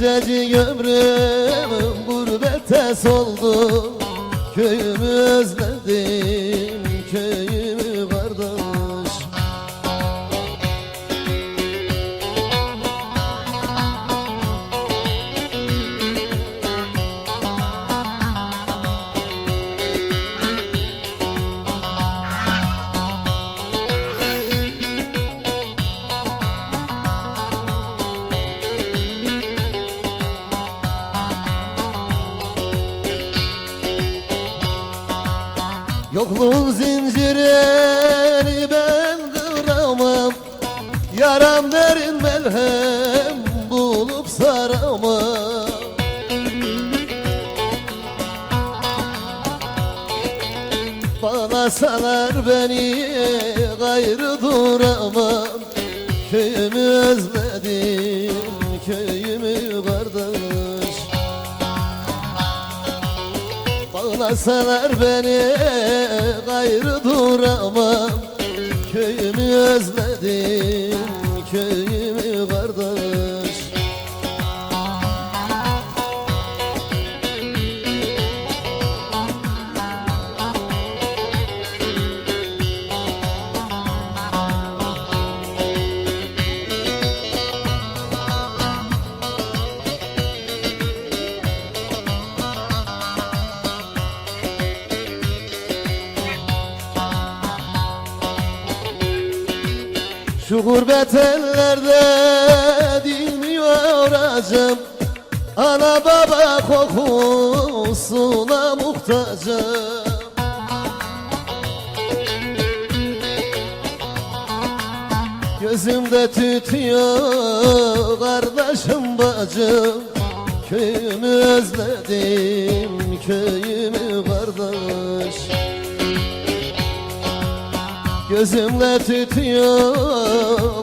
Şu gencecik ömrüm gurbete soldu Köyümü özledim, Yokluğun zincirini ben kıramam. Yaram derin melhem bulup saramam. Bana salar beni gayrı duramam. Köyümü özledim, köyümü Bağlasalar beni gayrı duramam. Köyümü özledim, köyümü Şu gurbet ellerde dinmiyor acım Ana baba kokusuna muhtacım. Gözümde tütüyor kardeşim bacım. Köyümü özledim köyümü Gözümle tütüyor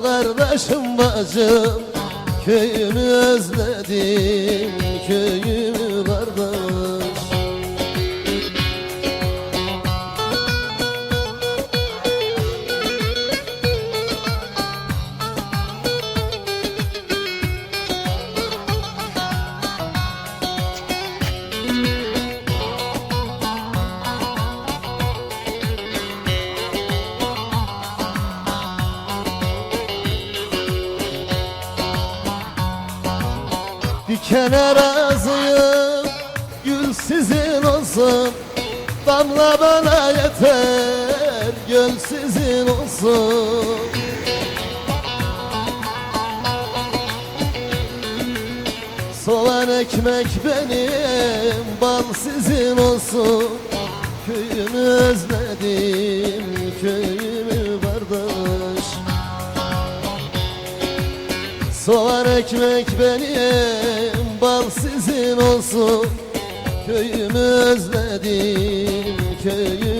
kardeşim bacım. Köyümü özledim köyümü Dikene razıyım Gül sizin olsun. Damla bana yeter Göl sizin olsun. Soğan ekmek benim Bal sizin olsun. Köyümü özledim Köyümü Soğan ekmek benim, bal sizin olsun. Köyümü özledim, köyümü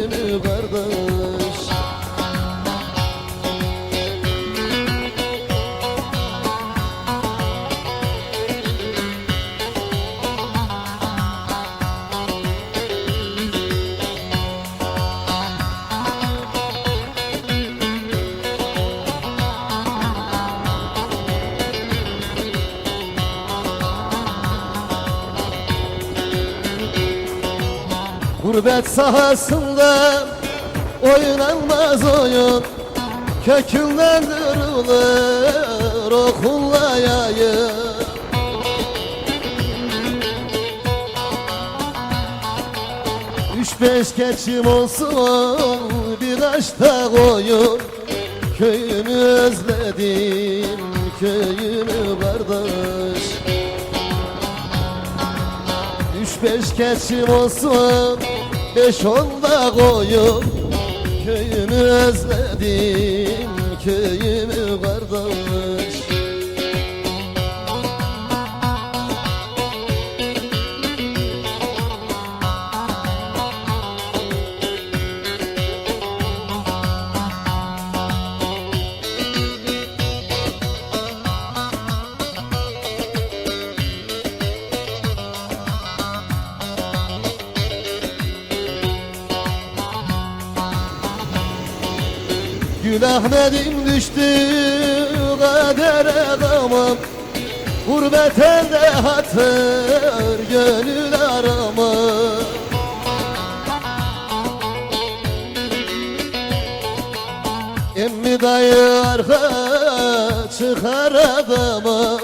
sahasında oynanmaz oyun. Kökünden dırılır okulla yayın Üç beş keçim olsun bir aşta koyun. Köyümü özledim köyümü kardeş Üç beş keçim olsun Beş on da koyun Köyümü özledim Köyümü kardeş Gül Ahmet'im düştü kadere gamam Gurbet elde hatır gönül arama. Emmi dayı arka çıkar adama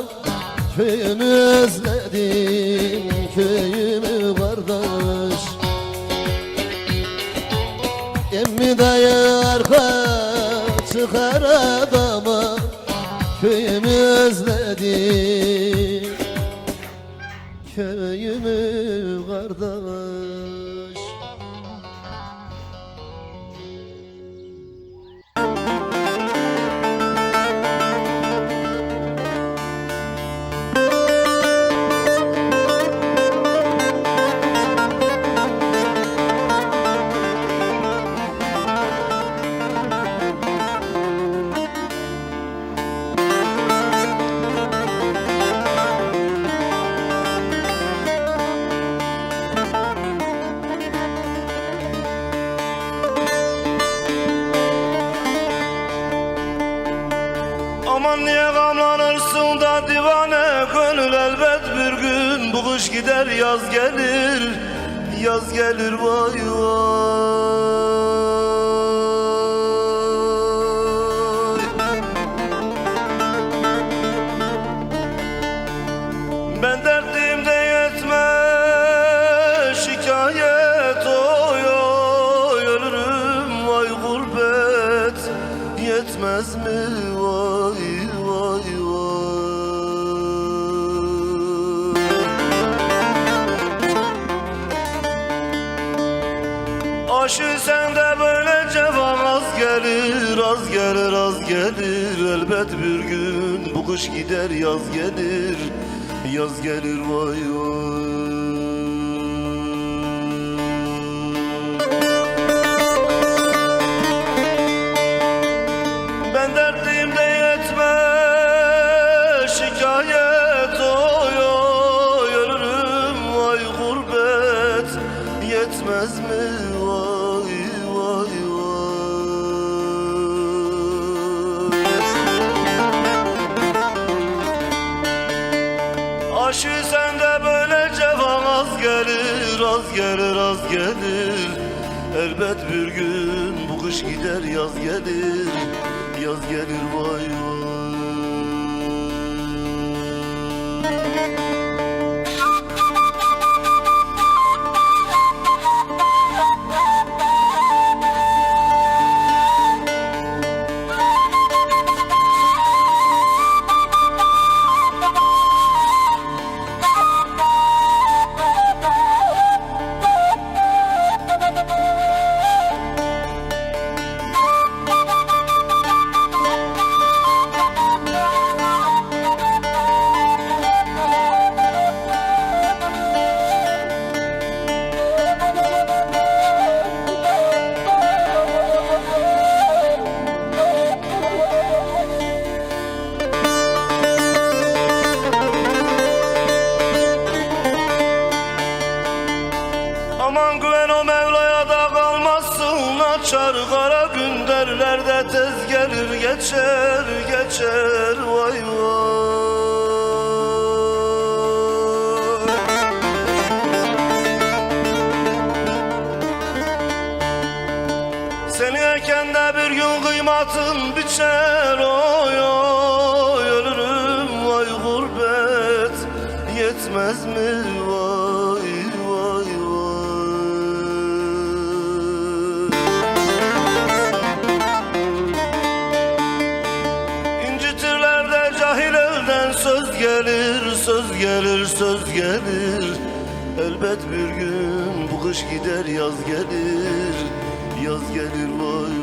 Köyümü özledim köyümü kardeş. Emmi dayı çıkar Köyümü özledim Köyümü kardeş Aman niye gamlanırsın da divane Gönül elbet bir gün? Bu kış gider yaz gelir Yaz gelir vay vay gelir, az gelir, Elbet bir gün bu kış gider, yaz gelir, yaz gelir vay Ben dertliyim de yetme şikayet oy oy ölürüm vay gurbet. Yetmez mi gelir az gelir. Elbet bir gün bu kış gider yaz gelir. Yaz gelir vay vay Açar kara gün derlerde tez gelir Geçer geçer vay vay. Seni eken de bir gün kıymatın biçer Oy oy ölürüm vay gurbet Yetmez mi vay gelir Söz gelir söz gelir. Elbet bir gün bu kış gider yaz gelir. Yaz gelir vay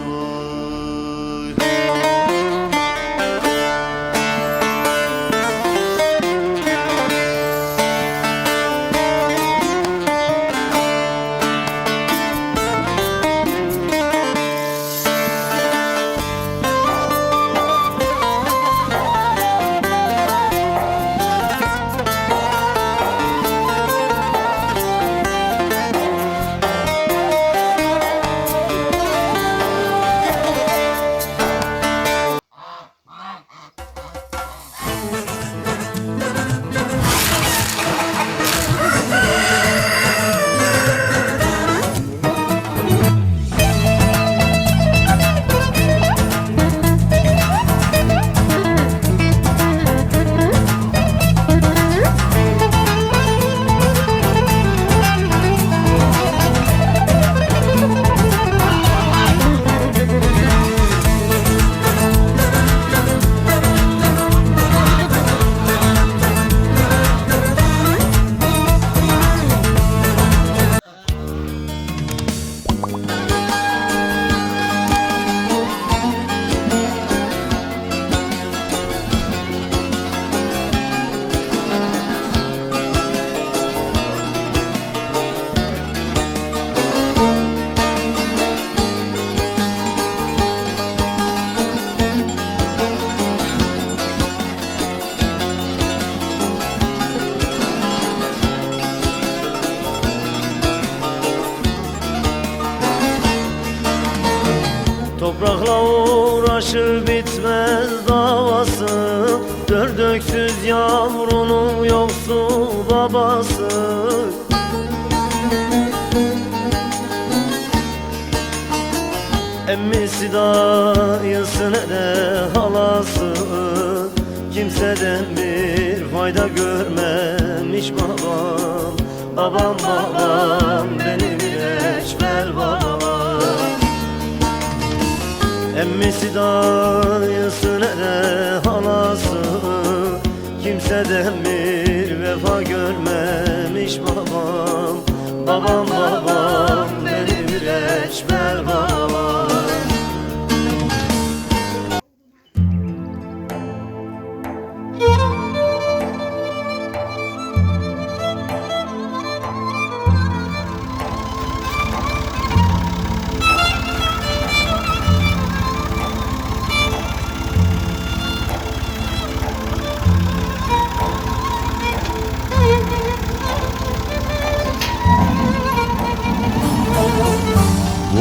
Emmisi dayısı ne de halası? Kimseden bir fayda görmemiş babam. Babam babam benim reçber babam Emmisi dayısı ne de halası? Kimseden bir vefa görmemiş babam. Babam babam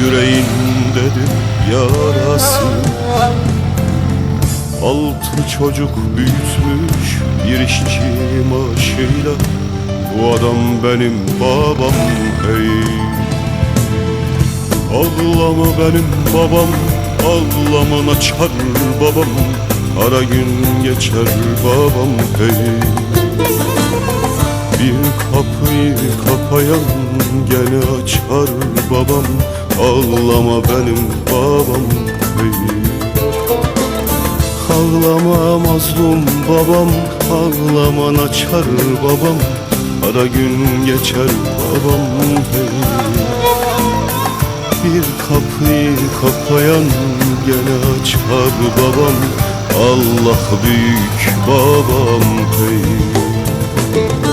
Yüreğindedir yarası. Altı çocuk büyütmüş Bir işçi maaşıyla. Bu adam benim babam hey. Ağlama benim babam Ağlaman açar babam. Ara gün geçer babam hey. Bir kapıyı kapayan gene açar babam Ağlama benim babam hey. Ağlama mazlum babam Ağlaman açar babam Ara gün geçer babam hey. Bir kapıyı kapayan gene açar babam Allah büyük babam hey.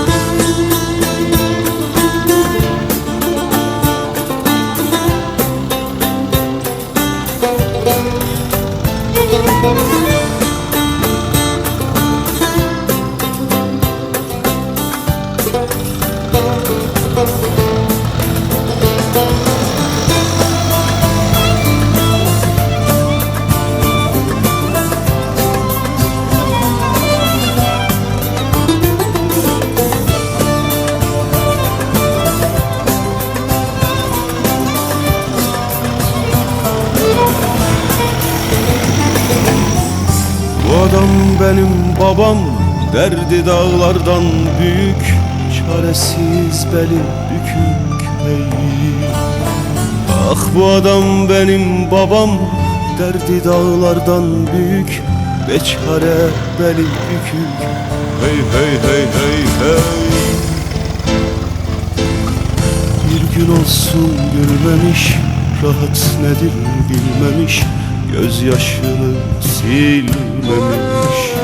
Babam Derdi dağlardan büyük Çaresiz beli bükük hey Ah bu adam benim babam Derdi dağlardan büyük Beçare beli bükük. Hey hey hey hey hey. Bir gün olsun gülmemiş Rahat nedir bilmemiş Gözyaşını silmemiş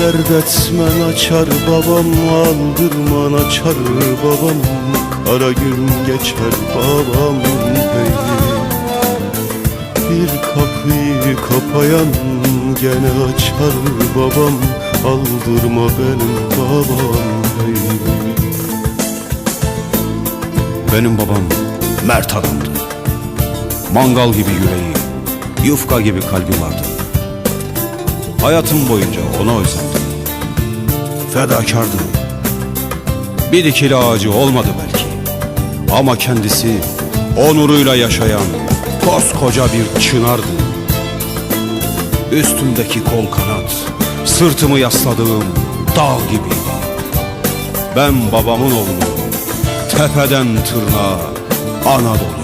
Dert etmen açar babam aldırman açar babam Kara gün geçer babam hey Bir kapıyı kapayan gene açar babam Aldırma benim babam hey Benim babam mert adamdı. Mangal gibi yüreği, yufka gibi kalbi vardı. Hayatım boyunca ona özendim. Fedakardı. Bir dikili ağacı olmadı belki. Ama kendisi onuruyla yaşayan koskoca bir çınardı. Üstümdeki kol kanat, Sırtımı yasladığım dağ gibi Ben babamın oğlu Tepeden tırnağa Anadolu